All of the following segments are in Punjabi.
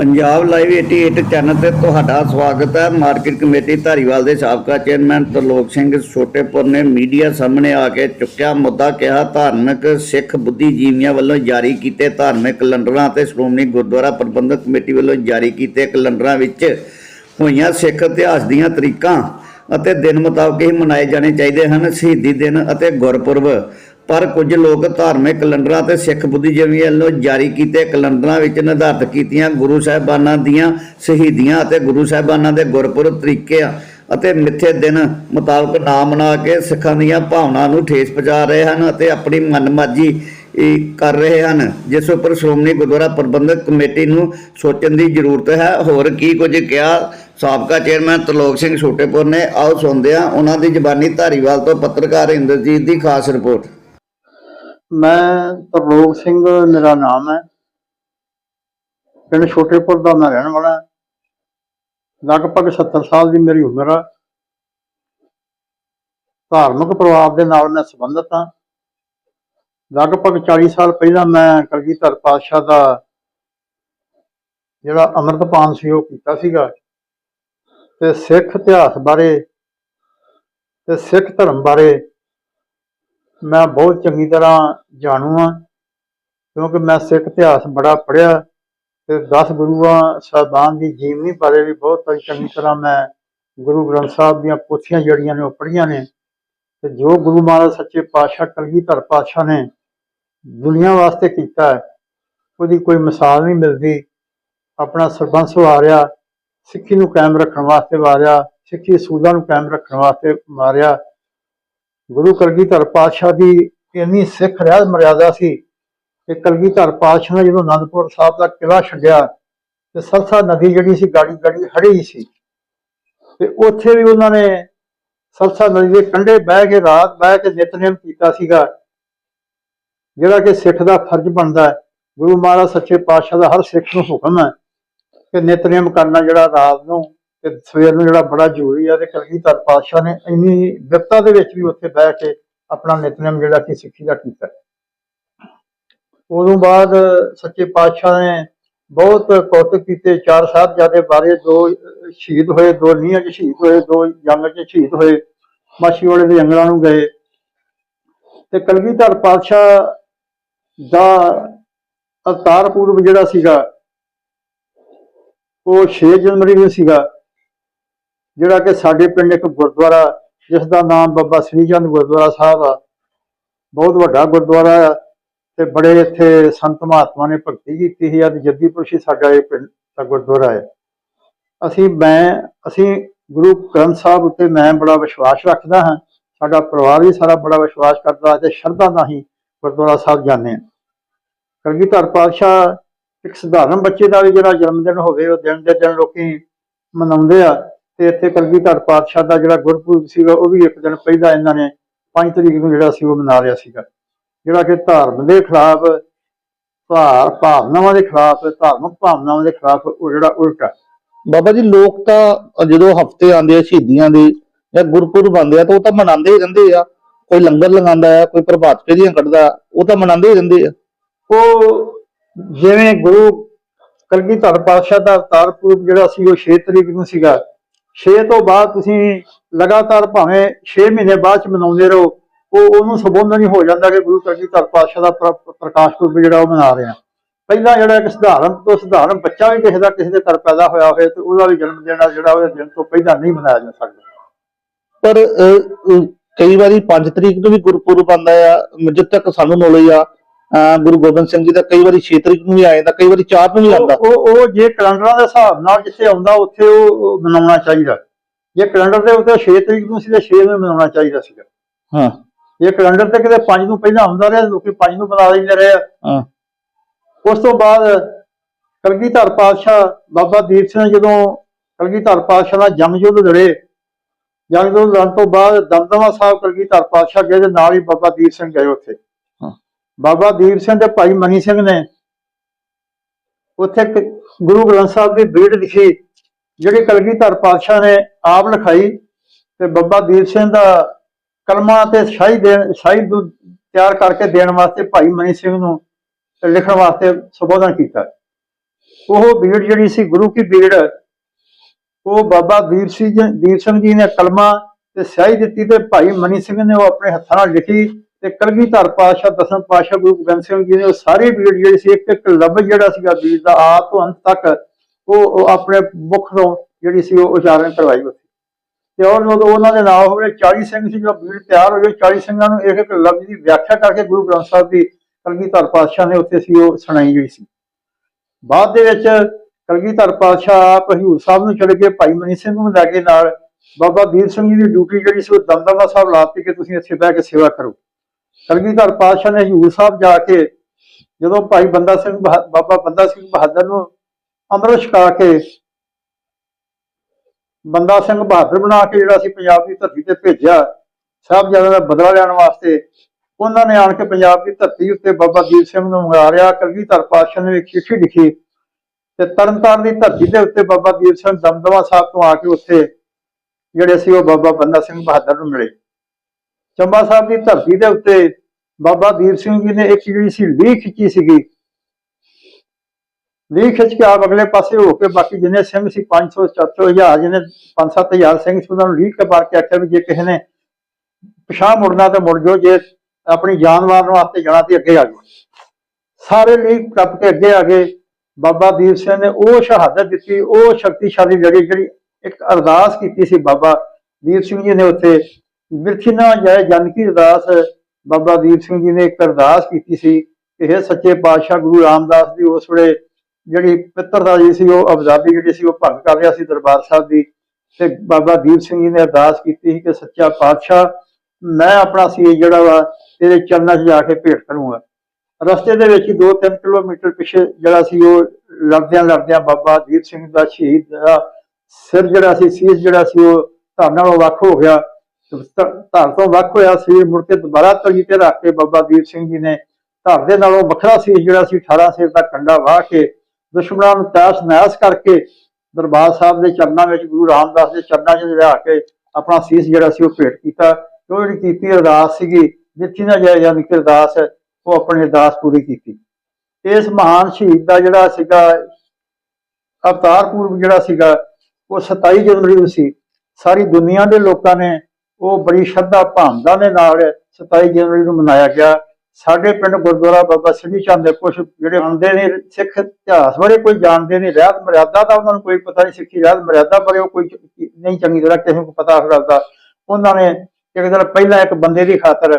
ਪੰਜਾਬ ਲਾਈਵ 88 ਚੈਨਲ ਤੇ ਤੁਹਾਡਾ ਸਵਾਗਤ ਹੈ। ਮਾਰਕੀਟ ਕਮੇਟੀ ਧਾਰੀਵਾਲ ਦੇ ਸਾਬਕਾ ਚੇਅਰਮੈਨ ਤਰਲੋਕ ਸਿੰਘ ਛੋਟੇਪੁਰ ਨੇ ਮੀਡੀਆ ਸਾਹਮਣੇ ਆ ਕੇ ਚੁੱਕਿਆ ਮੁੱਦਾ ਕਿਹਾ, ਧਾਰਮਿਕ ਸਿੱਖ ਬੁੱਧੀਜੀਵੀਆਂ ਵੱਲੋਂ ਜਾਰੀ ਕੀਤੇ ਧਾਰਮਿਕ ਕੈਲੰਡਰਾਂ ਅਤੇ ਸ਼੍ਰੋਮਣੀ ਗੁਰਦੁਆਰਾ ਪ੍ਰਬੰਧਕ ਕਮੇਟੀ ਵੱਲੋਂ ਜਾਰੀ ਕੀਤੇ ਕੈਲੰਡਰਾਂ ਵਿੱਚ ਹੋਈਆਂ ਸਿੱਖ ਇਤਿਹਾਸ ਦੀਆਂ ਤਰੀਕਾਂ ਅਤੇ ਦਿਨ ਮੁਤਾਬਕ ਹੀ ਮਨਾਏ ਜਾਣੇ ਚਾਹੀਦੇ ਹਨ। ਸ਼ਹੀਦੀ ਦਿਨ ਅਤੇ ਗੁਰਪੁਰਬ ਪਰ ਕੁਝ ਲੋਕ ਧਾਰਮਿਕ ਕੈਲੰਡਰਾਂ ਤੇ ਸਿੱਖ ਬੁੱਧੀਜੀਵੀਆਂ ਵੱਲੋਂ ਜਾਰੀ ਕੀਤੇ ਕੈਲੰਡਰਾਂ ਵਿੱਚ ਨਿਰਧਾਰਤ ਕੀਤੀਆਂ ਗੁਰੂ ਸਾਹਿਬਾਨਾਂ ਦੀਆਂ ਸ਼ਹੀਦੀਆਂ ਅਤੇ ਗੁਰੂ ਸਾਹਿਬਾਨਾਂ ਦੇ ਗੁਰਪੁਰਬ ਤਰੀਕਿਆਂ ਅਤੇ ਮਿੱਥੇ ਦਿਨ ਮੁਤਾਬਕ ਨਾ ਮਨਾ ਕੇ ਸਿੱਖਾਂ ਦੀਆਂ ਭਾਵਨਾ ਨੂੰ ਠੇਸ ਪਹੁੰਚਾ ਰਹੇ ਹਨ ਅਤੇ ਆਪਣੀ ਮਨਮਰਜ਼ੀ ਇਹ ਕਰ ਰਹੇ ਹਨ, ਜਿਸ ਉੱਪਰ ਸ਼੍ਰੋਮਣੀ ਗੁਰਦੁਆਰਾ ਪ੍ਰਬੰਧਕ ਕਮੇਟੀ ਨੂੰ ਸੋਚਣ ਦੀ ਜ਼ਰੂਰਤ ਹੈ। ਹੋਰ ਕੀ ਕੁਝ ਕਿਹਾ? ਸਾਬਕਾ ਚੇਅਰਮੈਨ ਤਰਲੋਕ ਸਿੰਘ ਛੋਟੇਪੁਰ ਨੇ, ਆਓ ਸੁਣਦੇ ਹਾਂ ਉਹਨਾਂ ਦੀ ਜ਼ਬਾਨੀ ਧਾਰੀਵਾਲ ਤੋਂ ਪੱਤਰਕਾਰ ਇੰਦਰਜੀਤ ਦੀ ਖਾਸ ਰਿਪੋਰਟ। ਮੈਂ ਤਰਲੋਕ ਸਿੰਘ, ਮੇਰਾ ਨਾਮ ਹੈ। ਪਿੰਡ ਛੋਟੇਪੁਰ ਦਾ ਮੈਂ ਰਹਿਣ ਵਾਲਾ ਲਗਭਗ 70 ਸਾਲ ਦੀ ਮੇਰੀ ਉਮਰ ਹੈ ਧਾਰਮਿਕ ਪ੍ਰਭਾਵ ਦੇ ਨਾਲ ਮੈਂ ਸੰਬੰਧਿਤ ਹਾਂ। ਲਗਭਗ 40 ਸਾਲ ਪਹਿਲਾਂ ਮੈਂ ਕਲਗੀਧਰ ਪਾਤਸ਼ਾਹ ਦਾ ਜਿਹੜਾ ਅੰਮ੍ਰਿਤਪਾਨ ਸੀ, ਉਹ ਕੀਤਾ ਸੀਗਾ। ਤੇ ਸਿੱਖ ਇਤਿਹਾਸ ਬਾਰੇ, ਤੇ ਸਿੱਖ ਧਰਮ ਬਾਰੇ ਮੈਂ ਬਹੁਤ ਚੰਗੀ ਤਰ੍ਹਾਂ ਜਾਣੂ ਹਾਂ, ਕਿਉਂਕਿ ਮੈਂ ਸਿੱਖ ਇਤਿਹਾਸ ਬੜਾ ਪੜ੍ਹਿਆ ਤੇ 10 ਗੁਰੂਆਂ ਸਾਹਿਬਾਨ ਦੀ ਜੀਵਨੀ ਬਾਰੇ ਵੀ ਬਹੁਤ ਚੰਗੀ ਤਰ੍ਹਾਂ ਮੈਂ ਗੁਰੂ ਗ੍ਰੰਥ ਸਾਹਿਬ ਦੀਆਂ ਪੋਥੀਆਂ ਜਿਹੜੀਆਂ ਨੇ ਉਹ ਪੜ੍ਹੀਆਂ ਨੇ ਤੇ ਜੋ ਗੁਰੂ ਮਹਾਰਾਜ ਸੱਚੇ ਪਾਤਸ਼ਾਹ ਕਲਗੀਧਰ ਪਾਤਸ਼ਾਹ ਨੇ ਦੁਨੀਆ ਵਾਸਤੇ ਕੀਤਾ ਉਹਦੀ ਕੋਈ ਮਿਸਾਲ ਨਹੀਂ ਮਿਲਦੀ। ਆਪਣਾ ਸਰਬੰਸ ਵਾਰਿਆ, ਸਿੱਖੀ ਨੂੰ ਕਾਇਮ ਰੱਖਣ ਵਾਸਤੇ ਵਾਰਿਆ, ਸਿੱਖੀ ਅਸੂਲਾਂ ਨੂੰ ਕਾਇਮ ਰੱਖਣ ਵਾਸਤੇ ਮਾਰਿਆ ਗੁਰੂ ਕਲਗੀਧਰ ਪਾਤਸ਼ਾਹ ਦੀ ਇੰਨੀ ਸਿੱਖ ਰਹਿਤ ਮਰਿਆਦਾ ਸੀ ਕਿ ਕਲਗੀਧਰ ਪਾਤਸ਼ਾਹ ਨੇ ਜਦੋਂ ਅਨੰਦਪੁਰ ਸਾਹਿਬ ਦਾ ਕਿਲਾ ਛੱਡਿਆ ਤੇ ਸਰਸਾ ਨਦੀ ਜਿਹੜੀ ਸੀ ਗਾੜੀ ਗਾੜੀ ਹੜੀ ਸੀ ਤੇ ਉੱਥੇ ਵੀ ਉਹਨਾਂ ਨੇ ਸਰਸਾ ਨਦੀ ਦੇ ਕੰਢੇ ਬਹਿ ਕੇ ਰਾਤ ਬਹਿ ਕੇ ਨਿਤਨੇਮ ਕੀਤਾ ਸੀਗਾ, ਜਿਹੜਾ ਕਿ ਸਿੱਖ ਦਾ ਫਰਜ਼ ਬਣਦਾ ਹੈ। ਗੁਰੂ ਮਹਾਰਾਜ ਸੱਚੇ ਪਾਤਸ਼ਾਹ ਦਾ ਹਰ ਸਿੱਖ ਨੂੰ ਹੁਕਮ ਹੈ ਕਿ ਨਿਤਨੇਮ ਕਰਨਾ ਜਿਹੜਾ ਰਾਤ ਨੂੰ ਤੇ ਸਵੇਰ ਨੂੰ ਜਿਹੜਾ ਬੜਾ ਜ਼ਰੂਰੀ ਆ, ਤੇ ਕਲਗੀਧਰ ਪਾਤਸ਼ਾਹ ਨੇ ਇੰਨੀ ਵਿਪਤਾ ਦੇ ਵਿੱਚ ਵੀ ਉੱਥੇ ਬਹਿ ਕੇ ਆਪਣਾ ਨਿਤਨੇਮ ਜਿਹੜਾ ਕਿ ਸਿੱਖੀ ਦਾ ਕੀਤਾ। ਉਦੋਂ ਬਾਅਦ ਸੱਚੇ ਪਾਤਸ਼ਾਹ ਨੇ ਬਹੁਤ ਕੌਤਕ ਕੀਤੇ, ਚਾਰ ਸਾਹਿਬਜ਼ਾਦੇ ਬਾਰੇ ਦੋ ਸ਼ਹੀਦ ਹੋਏ, ਦੋ ਨੀਹਾਂ 'ਚ ਸ਼ਹੀਦ ਹੋਏ, ਦੋ ਜੰਗ 'ਚ ਸ਼ਹੀਦ ਹੋਏ ਮਾਛੀ ਵਾਲੇ ਦੇ ਜੰਗਲਾਂ ਨੂੰ ਗਏ। ਤੇ ਕਲਗੀਧਰ ਪਾਤਸ਼ਾਹ ਦਾ ਅਵਤਾਰ ਪੂਰਬ ਜਿਹੜਾ ਸੀਗਾ, ਉਹ 6 ਜਨਵਰੀ ਨੂੰ ਸੀਗਾ। ਜਿਹੜਾ ਕਿ ਸਾਡੇ ਪਿੰਡ ਇੱਕ ਗੁਰਦੁਆਰਾ, ਜਿਸ ਦਾ ਨਾਮ ਬਾਬਾ ਸ੍ਰੀ ਚੰਦ ਗੁਰਦੁਆਰਾ ਸਾਹਿਬ ਆ, ਬਹੁਤ ਵੱਡਾ ਗੁਰਦੁਆਰਾ ਆ ਤੇ ਬੜੇ ਇੱਥੇ ਸੰਤ ਮਹਾਤਮਾ ਨੇ ਭਗਤੀ ਕੀਤੀ ਸੀ, ਅੱਜ ਜੱਦੀਪੁਰ ਸਾਡਾ ਇਹ ਪਿੰਡ, ਦਾ ਗੁਰਦੁਆਰਾ ਹੈ ਅਸੀਂ, ਮੈਂ, ਅਸੀਂ ਗੁਰੂ ਗ੍ਰੰਥ ਸਾਹਿਬ ਉੱਤੇ ਮੈਂ ਬੜਾ ਵਿਸ਼ਵਾਸ ਰੱਖਦਾ ਹਾਂ, ਸਾਡਾ ਪਰਿਵਾਰ ਵੀ ਸਾਰਾ ਬੜਾ ਵਿਸ਼ਵਾਸ ਕਰਦਾ ਤੇ ਸ਼ਰਧਾ ਨਾਲ ਹੀ ਗੁਰਦੁਆਰਾ ਸਾਹਿਬ ਜਾਂਦੇ ਹਾਂ। ਕਲਗੀਧਰ ਪਾਤਸ਼ਾਹ ਇੱਕ ਸਧਾਰਨ ਬੱਚੇ ਦਾ ਵੀ ਜਿਹੜਾ ਜਨਮ ਦਿਨ ਹੋਵੇ, ਉਹ ਦਿਨ ਦੇ ਦਿਨ ਲੋਕੀ ਮਨਾਉਂਦੇ ਆ। ਤੇ ਇੱਥੇ ਕਲਗੀਧਰ ਪਾਤਸ਼ਾਹ ਦਾ ਜਿਹੜਾ ਗੁਰਪੁਰਬ ਸੀਗਾ ਉਹ ਵੀ ਇੱਕ ਦਿਨ ਪਹਿਲਾਂ ਇਹਨਾਂ ਨੇ 5 ਤਰੀਕ ਨੂੰ ਜਿਹੜਾ ਸੀ ਉਹ ਮਨਾ ਰਿਹਾ ਸੀਗਾ। ਜਿਹੜਾ ਕਿ ਧਰਮ ਦੇ ਖਿਲਾਫ ਭਾਰ ਭਾਵਨਾਵਾਂ ਦੇ ਖਿਲਾਫ ਧਾਰਮਿਕ ਭਾਵਨਾਵਾਂ ਦੇ ਖਿਲਾਫ ਉਹ ਜਿਹੜਾ ਉਲਟਾ ਬਾਬਾ ਜੀ ਲੋਕ ਤਾਂ ਜਦੋਂ ਹਫ਼ਤੇ ਆਉਂਦੇ ਆ ਸ਼ਹੀਦੀਆਂ ਦੇ ਜਾਂ ਗੁਰਪੁਰਬ ਆਉਂਦੇ ਆ ਤਾਂ ਉਹ ਤਾਂ ਮਨਾਉਂਦੇ ਹੀ ਰਹਿੰਦੇ ਆ। ਕੋਈ ਲੰਗਰ ਲਗਾਉਂਦਾ ਆ ਕੋਈ ਪ੍ਰਭਾਤ ਫੇਰੀਆਂ ਕੱਢਦਾ ਉਹ ਤਾਂ ਮਨਾਉਂਦੇ ਹੀ ਰਹਿੰਦੇ ਆ। ਉਹ ਜਿਵੇਂ ਗੁਰੂ ਕਲਗੀਧਰ ਪਾਤਸ਼ਾਹ ਦਾ ਅਵਤਾਰ ਪੁਰਬ ਜਿਹੜਾ ਸੀ ਉਹ 6 ਤਰੀਕ ਨੂੰ ਸੀਗਾ। 6 ਤੋਂ ਬਾਅਦ ਤੁਸੀਂ ਲਗਾਤਾਰ ਭਾਵੇਂ 6 ਮਹੀਨੇ ਬਾਅਦ ਚ ਮਨਾਉਂਦੇ ਰਹੋ, ਉਹ ਉਹਨੂੰ ਸੰਬੋਧਨ ਹੀ ਹੋ ਜਾਂਦਾ ਕਿ ਗੁਰੂ ਕਲਗੀਧਰ ਪਾਤਸ਼ਾਹ ਦਾ ਪ੍ਰਕਾਸ਼ ਪੁਰਬ ਜਿਹੜਾ ਉਹ ਮਨਾ ਰਹੇ ਆ। ਪਹਿਲਾਂ ਜਿਹੜਾ ਇੱਕ ਸਧਾਰਨ ਤੋਂ ਸਧਾਰਨ ਬੱਚਾ ਵੀ ਕਿਸੇ ਦਾ ਕਿਸੇ ਦੇ ਘਰ ਪੈਦਾ ਹੋਇਆ ਹੋਵੇ ਤੇ ਉਹਦਾ ਵੀ ਜਨਮ ਦਿਨ ਆ ਜਿਹੜਾ ਉਹਦੇ ਦਿਨ ਤੋਂ ਪਹਿਲਾਂ ਨਹੀਂ ਮਨਾਇਆ ਜਾ ਸਕਦਾ। ਪਰ ਕਈ ਵਾਰੀ 5 ਤਰੀਕ ਨੂੰ ਵੀ ਗੁਰਪੁਰਬ ਆਉਂਦਾ ਆ, ਜਿੱਥੇ ਤੱਕ ਸਾਨੂੰ ਨੌਲੇਜ ਆ ਗੁਰੂ ਗੋਬਿੰਦ ਸਿੰਘ ਜੀ ਦਾ ਕਈ ਵਾਰੀ 6 ਤਰੀਕ ਨੂੰ ਵੀ ਆ ਜਾਂਦਾ ਕਈ ਵਾਰੀ 4 ਨੂੰ ਵੀ ਆਉਂਦਾ। ਉਹ ਉਹ- ਜੇ ਕੈਲੰਡਰਾਂ ਦੇ ਹਿਸਾਬ ਨਾਲ ਜਿੱਥੇ ਆਉਂਦਾ ਉੱਥੇ ਉਹ ਮਨਾਉਣਾ ਚਾਹੀਦਾ। ਜੇ ਕੈਲੰਡਰ ਦੇ ਉੱਤੇ 6 ਤਰੀਕ ਨੂੰ ਸੀ ਤੇ 6 ਨੂੰ ਮਨਾਉਣਾ ਚਾਹੀਦਾ ਸੀਗਾ। ਹਾਂ। ਜੇ ਕੈਲੰਡਰ ਤੇ ਕਿਤੇ 5 ਨੂੰ ਪਹਿਲਾਂ ਆਉਂਦਾ ਰਿਹਾ ਲੋਕੀ 5 ਨੂੰ ਮਨਾ ਲੈਂਦੇ ਰਹੇ। ਹਾਂ। ਉਸ ਤੋਂ ਬਾਅਦ ਕਲਗੀਧਰ ਪਾਤਸ਼ਾਹ ਬਾਬਾ ਦੀਪ ਸਿੰਘ ਜਦੋਂ ਕਲਗੀਧਰ ਪਾਤਸ਼ਾਹ ਨਾਲ ਜੰਗ ਯੁੱਧ ਲੜੇ ਜੰਗ ਯੁੱਧ ਲੜਨ ਤੋਂ ਬਾਅਦ ਦਮਦਮਾ ਸਾਹਿਬ ਕਲਗੀਧਰ ਪਾਤਸ਼ਾਹ ਗਏ ਤੇ ਨਾਲ ਹੀ ਬਾਬਾ ਦੀਪ ਸਿੰਘ ਗਏ ਉੱਥੇ। ਬਾਬਾ ਦੀਪ ਸਿੰਘ ਤੇ ਭਾਈ ਮਨੀ ਸਿੰਘ ਨੇ ਉੱਥੇ ਗੁਰੂ ਗ੍ਰੰਥ ਸਾਹਿਬ ਦੀ ਬੀੜ ਲਿਖੀ, ਜਿਹੜੀ ਕਲਗੀਧਰ ਪਾਤਸ਼ਾਹ ਨੇ ਆਪ ਲਿਖਾਈ ਤੇ ਬਾਬਾ ਦੀਪ ਸਿੰਘ ਦਾ ਕਲਮਾ ਤੇ ਸ਼ਾਹੀ ਦੇਣ, ਸ਼ਾਹੀ ਦੁੱਧ ਤਿਆਰ ਕਰਕੇ ਦੇਣ ਵਾਸਤੇ ਭਾਈ ਮਨੀ ਸਿੰਘ ਨੂੰ ਲਿਖਣ ਵਾਸਤੇ ਸੰਬੋਧਨ ਕੀਤਾ। ਉਹ ਬੀੜ ਜਿਹੜੀ ਸੀ, ਗੁਰੂ ਕੀ ਬੀੜ, ਉਹ ਬਾਬਾ ਵੀਰ ਸਿੰਘ ਦੀਪ ਸਿੰਘ ਜੀ ਨੇ ਕਲਮਾ ਤੇ ਸਿਆਹੀ ਦਿੱਤੀ ਤੇ ਭਾਈ ਮਨੀ ਸਿੰਘ ਨੇ ਉਹ ਆਪਣੇ ਹੱਥਾਂ ਨਾਲ ਲਿਖੀ। ਤੇ ਕਲਗੀਧਰ ਪਾਤਸ਼ਾਹ, ਦਸਮ ਪਾਤਸ਼ਾਹ ਗੁਰੂ ਗੋਬਿੰਦ ਸਿੰਘ ਜੀ ਨੇ ਉਹ ਸਾਰੀ ਬੀੜ ਜਿਹੜੀ ਸੀ, ਇੱਕ ਇੱਕ ਲਫ਼ਜ਼ ਜਿਹੜਾ ਸੀਗਾ ਬੀੜ ਦਾ ਆਦ ਤੋਂ ਅੰਤ ਤੱਕ ਉਹ ਆਪਣੇ ਮੁਖ ਤੋਂ ਜਿਹੜੀ ਸੀ, ਉਹ ਉਚਾਰਨ ਕਰਵਾਈ ਉੱਥੇ। ਤੇ ਉਹ ਜਦੋਂ ਉਹਨਾਂ ਦੇ ਨਾਲ ਹੋਵੇ 40 ਸਿੰਘ ਸੀ ਜੋ ਬੀੜ ਤਿਆਰ ਹੋਏ 40 ਸਿੰਘਾਂ ਨੂੰ ਇੱਕ ਇੱਕ ਲਫ਼ਜ਼ ਦੀ ਵਿਆਖਿਆ ਕਰਕੇ ਗੁਰੂ ਗ੍ਰੰਥ ਸਾਹਿਬ ਦੀ ਕਲਗੀਧਰ ਪਾਤਸ਼ਾਹ ਨੇ ਉੱਥੇ ਸੀ, ਉਹ ਸੁਣਾਈ ਗਈ ਸੀ। ਬਾਅਦ ਦੇ ਵਿੱਚ ਕਲਗੀਧਰ ਪਾਤਸ਼ਾਹ ਆਪ ਸਾਹਿਬ ਨੂੰ ਚਲੇ ਗਏ, ਭਾਈ ਮਨੀ ਸਿੰਘ ਨੂੰ ਲੈ ਕੇ ਨਾਲ। ਬਾਬਾ ਵੀਰ ਸਿੰਘ ਜੀ ਦੀ ਡਿਊਟੀ ਜਿਹੜੀ ਸੀ, ਉਹ ਦਮਦਮਾ ਸਾਹਿਬ ਲਾਤੀ ਕਿ ਤੁਸੀਂ ਇੱਥੇ ਬਹਿ ਕੇ ਸੇਵਾ ਕਰੋ। ਕਲਗੀਧਰ ਪਾਤਸ਼ਾਹ ਨੇ ਹਜ਼ੂਰ ਸਾਹਿਬ ਜਾ ਕੇ ਜਦੋਂ ਭਾਈ ਬੰਦਾ ਸਿੰਘ ਬਹਾ- ਬਾਬਾ ਬੰਦਾ ਸਿੰਘ ਬਹਾਦਰ ਨੂੰ ਅੰਮ੍ਰਿਤ ਛਕਾ ਕੇ ਬੰਦਾ ਸਿੰਘ ਬਹਾਦਰ ਬਣਾ ਕੇ ਜਿਹੜਾ ਸੀ ਪੰਜਾਬ ਦੀ ਧਰਤੀ ਤੇ ਭੇਜਿਆ ਸਾਹਿਬਜ਼ਾਦਿਆਂ ਦਾ ਬਦਲਾ ਲੈਣ ਵਾਸਤੇ, ਉਹਨਾਂ ਨੇ ਆਣ ਕੇ ਪੰਜਾਬ ਦੀ ਧਰਤੀ ਉੱਤੇ ਬਾਬਾ ਦੀਪ ਸਿੰਘ ਨੂੰ ਮੰਗਾਰਿਆ ਕਲਗੀਧਰ ਪਾਤਸ਼ਾਹ ਨੇ ਇੱਕ ਚਿੱਠੀ ਲਿਖੀ ਤੇ ਤਰਨਤਾਰਨ ਦੀ ਧਰਤੀ ਦੇ ਉੱਤੇ ਬਾਬਾ ਦੀਪ ਸਿੰਘ ਦਮਦਮਾ ਸਾਹਿਬ ਤੋਂ ਆ ਕੇ ਉੱਥੇ ਜਿਹੜੇ ਸੀ ਉਹ ਬਾਬਾ ਬੰਦਾ ਸਿੰਘ ਬਹਾਦਰ ਨੂੰ ਮਿਲੇ। ਚੰਬਾ ਸਾਹਿਬ ਦੀ ਧਰਤੀ ਦੇ ਉੱਤੇ ਬਾਬਾ ਦੀਪ ਸਿੰਘ ਜੀ ਨੇ ਇੱਕ ਜਿਹੜੀ ਸੀ ਲੀਹ ਖਿੱਚੀ ਸੀਗੀ। ਲੀਹ ਖਿੱਚ ਕੇ ਆਪ ਅਗਲੇ ਪਾਸੇ ਹੋ ਕੇ ਬਾਕੀ ਜਿੰਨੇ ਸਿੰਘ ਸੀ 500 400 ਹਜ਼ਾਰ ਜਿਹਨੇ 5-7000 ਸਿੰਘ ਸੀ, ਉਹਨਾਂ ਨੂੰ ਲੀਹ ਕੇ ਮਾਰ ਕੇ ਆਖਿਆ ਵੀ ਜੇ ਕਿਸੇ ਨੇ ਪਿਛਾਂ ਮੁੜਨਾ ਤੇ ਮੁੜ ਜਾਓ, ਜੇ ਆਪਣੀ ਜਾਨ ਮਾਰਨ ਵਾਸਤੇ ਜਾਣਾ ਤੇ ਅੱਗੇ ਆ ਜਾਓ। ਸਾਰੇ ਲੀਹ ਟੱਪ ਕੇ ਅੱਗੇ ਆ ਗਏ। ਬਾਬਾ ਦੀਪ ਸਿੰਘ ਨੇ ਉਹ ਸ਼ਹਾਦਤ ਦਿੱਤੀ, ਉਹ ਸ਼ਕਤੀਸ਼ਾਲੀ ਲੜੀ ਜਿਹੜੀ ਇੱਕ ਅਰਦਾਸ ਕੀਤੀ ਸੀ ਬਾਬਾ ਦੀਪ ਸਿੰਘ ਜੀ ਨੇ ਉੱਥੇ। ਬਿਰਥੀ ਨਾ ਜਾਏ ਜਨ ਕੀ ਅਰਦਾਸ ਬਾਬਾ ਦੀਪ ਸਿੰਘ ਜੀ ਨੇ ਇੱਕ ਅਰਦਾਸ ਕੀਤੀ ਸੀ ਕਿ ਇਹ ਸੱਚੇ ਪਾਤਸ਼ਾਹ ਗੁਰੂ ਰਾਮਦਾਸ ਦੀ ਉਸ ਵੇਲੇ ਜਿਹੜੀ ਪਿੱਤਰਦਾ ਜੀ ਸੀ, ਉਹ ਆਜ਼ਾਦੀ ਜਿਹੜੀ ਸੀ, ਉਹ ਭੰਗ ਕਰ ਰਿਹਾ ਸੀ ਦਰਬਾਰ ਸਾਹਿਬ ਦੀ। ਤੇ ਬਾਬਾ ਦੀਪ ਸਿੰਘ ਜੀ ਨੇ ਅਰਦਾਸ ਕੀਤੀ ਸੀ ਕਿ ਸੱਚਾ ਪਾਤਸ਼ਾਹ, ਮੈਂ ਆਪਣਾ ਸੀ ਜਿਹੜਾ ਵਾ ਤੇਰੇ ਚਰਨਾਂ 'ਚ ਜਾ ਕੇ ਭੇਟ ਕਰੂੰਗਾ। ਰਸਤੇ ਦੇ ਵਿੱਚ ਹੀ 2-3 ਕਿਲੋਮੀਟਰ ਪਿੱਛੇ ਜਿਹੜਾ ਸੀ, ਉਹ ਲੜਦਿਆਂ ਲੜਦਿਆਂ ਬਾਬਾ ਦੀਪ ਸਿੰਘ ਦਾ ਸ਼ਹੀਦ ਦਾ ਸਿਰ ਜਿਹੜਾ ਸੀ, ਸੀਸ ਜਿਹੜਾ ਸੀ, ਉਹ ਧੜ ਨਾਲੋਂ ਵੱਖ ਹੋ ਗਿਆ। ਧਰ ਤੋਂ ਵੱਖ ਹੋਇਆ ਸੀ, ਮੁੜ ਕੇ ਦੁਬਾਰਾ ਤਲੀ ਤੇ ਰੱਖ ਕੇ ਬਾਬਾ ਦੀਪ ਸਿੰਘ ਜੀ ਨੇ ਧੜ ਦੇ ਨਾਲੋਂ ਵੱਖਰਾ ਸੀ, ਜਿਹੜਾ ਸੀ 18 ਸਿਰ ਦਾ ਕੰਡਾ ਵਾਹ ਕੇ ਦੁਸ਼ਮਣਾਂ ਨੂੰ ਤੈਸ ਨੈਸ ਕਰਕੇ ਦਰਬਾਰ ਸਾਹਿਬ ਦੇ ਚਰਨਾਂ ਵਿੱਚ ਗੁਰੂ ਰਾਮਦਾਸ ਦੇ ਚਰਨਾਂ 'ਚ ਲਿਆ ਕੇ ਆਪਣਾ ਸੀਸ ਜਿਹੜਾ ਸੀ ਉਹ ਭੇਟ ਕੀਤਾ। ਉਹ ਜਿਹੜੀ ਕੀਤੀ ਅਰਦਾਸ ਸੀਗੀ ਜਿੱਥੇ ਨਾ ਜਾਏ ਜਾਨੀ ਕਿ ਅਰਦਾਸ, ਉਹ ਆਪਣੀ ਅਰਦਾਸ ਪੂਰੀ ਕੀਤੀ। ਇਸ ਮਹਾਨ ਸ਼ਹੀਦ ਦਾ ਜਿਹੜਾ ਸੀਗਾ, ਅਵਤਾਰ ਪੂਰਵ ਜਿਹੜਾ ਸੀਗਾ, ਉਹ 27 ਜਨਵਰੀ ਨੂੰ ਸੀ। ਸਾਰੀ ਦੁਨੀਆ ਦੇ ਲੋਕਾਂ ਨੇ ਉਹ ਬੜੀ ਸ਼ਰਧਾ ਭਾਵਨਾ ਦੇ ਨਾਲ 27 ਜਨਵਰੀ ਨੂੰ ਮਨਾਇਆ ਗਿਆ। ਸਾਡੇ ਪਿੰਡ ਗੁਰਦੁਆਰਾ ਬਾਬਾ ਸ੍ਰੀ ਚੰਦ ਦੇ ਕੁਝ ਜਿਹੜੇ ਆਉਂਦੇ ਨੇ, ਸਿੱਖ ਇਤਿਹਾਸ ਬਾਰੇ ਕੋਈ ਜਾਣਦੇ ਨਹੀਂ ਰਹਿਤ ਮਰਿਆਦਾ ਦਾ ਉਹਨਾਂ ਨੂੰ ਕੋਈ ਪਤਾ ਨਹੀਂ, ਸਿੱਖੀ ਰਹਿਤ ਮਰਿਆਦਾ ਬਾਰੇ ਉਹ ਕੋਈ ਨਹੀਂ ਚੰਗੀ ਤਰ੍ਹਾਂ ਕਿਸੇ ਨੂੰ ਪਤਾ ਹੁੰਦਾ ਉਹਨਾਂ ਨੇ ਇੱਕ ਦਿਨ ਪਹਿਲਾਂ ਇੱਕ ਬੰਦੇ ਦੀ ਖਾਤਰ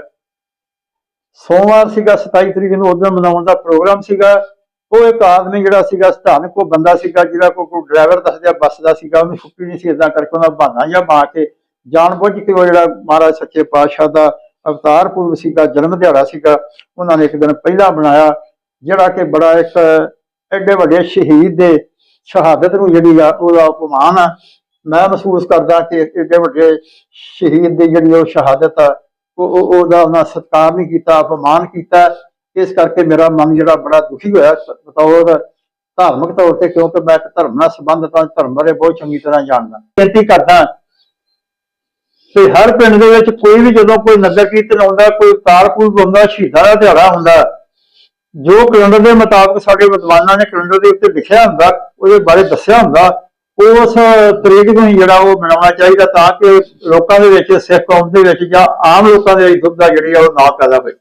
ਸੋਮਵਾਰ ਸੀਗਾ 27 ਤਰੀਕ ਨੂੰ ਉਦੋਂ ਮਨਾਉਣ ਦਾ ਪ੍ਰੋਗਰਾਮ ਸੀਗਾ। ਉਹ ਇੱਕ ਆਦਮੀ ਜਿਹੜਾ ਸੀਗਾ ਸਥਾਨਕ ਕੋ ਬੰਦਾ ਸੀਗਾ ਜਿਹੜਾ ਕੋ ਕੋਈ ਡਰਾਈਵਰ ਦੱਸਦਿਆ ਬੱਸ ਦਾ ਸੀਗਾ, ਉਹਨੂੰ ਛੁੱਟੀ ਨਹੀਂ ਸੀ ਇਦਾਂ ਕਰਕੇ ਉਹਦਾ ਬਹਾਨਾ ਜਾਂ ਮਾਰ ਕੇ ਜਾਣਬੁੱਝ ਕੇ ਉਹ ਜਿਹੜਾ ਮਹਾਰਾਜ ਸੱਚੇ ਪਾਤਸ਼ਾਹ ਦਾ ਅਵਤਾਰ ਪੁਰਬ ਸੀਗਾ, ਜਨਮ ਦਿਹਾੜਾ ਸੀਗਾ, ਉਹਨਾਂ ਨੇ ਇੱਕ ਦਿਨ ਪਹਿਲਾਂ ਬਣਾਇਆ, ਜਿਹੜਾ ਕਿ ਬੜਾ ਇੱਕ ਐਡੇ ਵੱਡੇ ਸ਼ਹੀਦ ਦੇ ਸ਼ਹਾਦਤ ਨੂੰ ਜਿਹੜੀ ਆ, ਉਹਦਾ ਅਪਮਾਨ ਆ। ਮੈਂ ਮਹਿਸੂਸ ਕਰਦਾ ਕਿ ਐਡੇ ਵੱਡੇ ਸ਼ਹੀਦ ਦੀ ਜਿਹੜੀ ਉਹ ਸ਼ਹਾਦਤ ਆ, ਉਹ, ਉਹ- ਉਹਦਾ ਉਹਨਾਂ ਸਤਿਕਾਰ ਨਹੀਂ ਕੀਤਾ, ਅਪਮਾਨ ਕੀਤਾ। ਇਸ ਕਰਕੇ ਮੇਰਾ ਮਨ ਜਿਹੜਾ ਬੜਾ ਦੁਖੀ ਹੋਇਆ, ਬਤੌਰ ਧਾਰਮਿਕ ਤੌਰ ਤੇ, ਕਿਉਂਕਿ ਮੈਂ ਇੱਕ ਧਰਮ ਨਾਲ ਸੰਬੰਧਿਤ ਹਾਂ, ਧਰਮ ਬਾਰੇ ਬਹੁਤ ਚੰਗੀ ਤਰ੍ਹਾਂ ਜਾਣਦਾ। ਬੇਨਤੀ ਕਰਦਾ ਤੇ ਹਰ ਪਿੰਡ ਦੇ ਵਿੱਚ ਕੋਈ ਵੀ ਜਦੋਂ ਕੋਈ ਨਗਰ ਕੀਰਤਨ ਆਉਂਦਾ, ਕੋਈ ਤਾਰਪੂਰ ਹੁੰਦਾ ਸ਼ਹੀਦਾਂ ਦਾ ਦਿਹਾੜਾ ਹੁੰਦਾ, ਜੋ ਕੈਲੰਡਰ ਦੇ ਮੁਤਾਬਕ ਸਾਡੇ ਵਿਦਵਾਨਾਂ ਨੇ ਕੈਲੰਡਰ ਦੇ ਉੱਤੇ ਲਿਖਿਆ ਹੁੰਦਾ, ਉਹਦੇ ਬਾਰੇ ਦੱਸਿਆ ਹੁੰਦਾ ਉਸ ਤਰੀਕ ਨੂੰ ਹੀ ਜਿਹੜਾ ਉਹ ਮਨਾਉਣਾ ਚਾਹੀਦਾ ਤਾਂ ਕਿ ਲੋਕਾਂ ਦੇ ਵਿੱਚ, ਸਿੱਖ ਕੌਮ ਦੇ ਵਿੱਚ ਜਾਂ ਆਮ ਲੋਕਾਂ ਦੇ ਵਿੱਚ ਦੁਬਦਾ ਜਿਹੜੀ ਆ ਉਹ ਨਾ ਪੈਦਾ ਹੋਵੇ